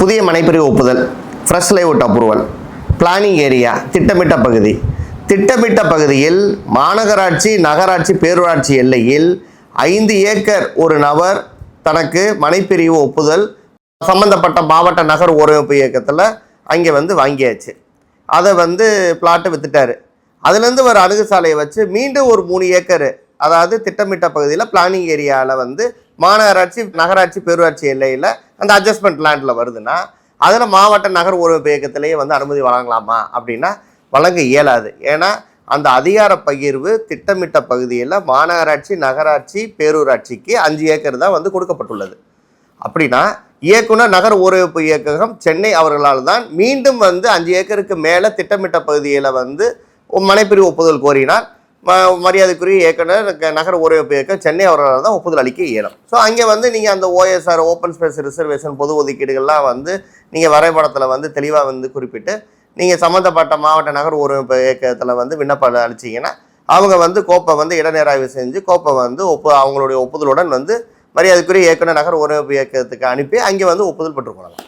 புதிய மனைப்பிரிவு ஒப்புதல் fresh layout approval planning area திட்டமிட்ட பகுதி. திட்டமிட்ட பகுதியில் மாநகராட்சி நகராட்சி பேரூராட்சி எல்லையில் ஐந்து ஏக்கர் ஒரு நபர் தனக்கு மனைப்பிரிவு ஒப்புதல் சம்பந்தப்பட்ட மாவட்ட நகர் ஒருங்கிணைப்பு இயக்கத்தில் அங்கே வந்து வாங்கியாச்சு. அதை வந்து பிளாட்டு வித்துட்டார். அதுலேருந்து ஒரு அணுகுசாலையை வச்சு மீண்டும் ஒரு மூணு ஏக்கர் அதாவது திட்டமிட்ட பகுதியில் பிளானிங் ஏரியாவில் வந்து மாநகராட்சி நகராட்சி பேரூராட்சி எல்லையில் அந்த அட்ஜஸ்ட்மெண்ட் லேண்டில் வருதுன்னா அதில் மாவட்ட நகர் ஒருங்கிணைப்பு இயக்கத்திலேயே வந்து அனுமதி வழங்கலாமா அப்படின்னா வழங்க இயலாது. ஏன்னா அந்த அதிகார பகிர்வு திட்டமிட்ட பகுதியில் மாநகராட்சி நகராட்சி பேரூராட்சிக்கு அஞ்சு ஏக்கர் தான் வந்து கொடுக்கப்பட்டுள்ளது. அப்படின்னா இயக்குனர் நகர் ஊரமைப்பு இயக்ககம் சென்னை அவர்களால் தான் மீண்டும் வந்து அஞ்சு ஏக்கருக்கு மேலே திட்டமிட்ட பகுதியில் வந்து மனைப்பிரிவு ஒப்புதல் கோரினார். மரியாதைக்குரிய இயக்குனர் நகர ஊரகப்பு இயக்கம் சென்னை அவர்களால் தான் ஒப்புதல் அளிக்க இயலும். ஸோ அங்கே வந்து நீங்கள் அந்த ஓஎஸ்ஆர் ஓப்பன் ஸ்பேஸ் ரிசர்வேஷன் பொது ஒதுக்கீடுகள்லாம் வந்து நீங்கள் வரைபடத்தில் வந்து தெளிவாக வந்து குறிப்பிட்டு நீங்கள் சம்மந்தப்பட்ட மாவட்ட நகர் ஊரகப்பு இயக்கத்தில் வந்து விண்ணப்பம் அளிச்சிங்கன்னா அவங்க வந்து கோப்பை வந்து இடநேராய்வு செஞ்சு கோப்பை வந்து ஒப்பு அவங்களுடைய ஒப்புதலுடன் வந்து மரியாதைக்குரிய இயக்குனர் நகர் ஒருங்கிணைப்பு இயக்கத்துக்கு அனுப்பி அங்கே வந்து ஒப்புதல் பெற்றுக்கொள்ளலாம்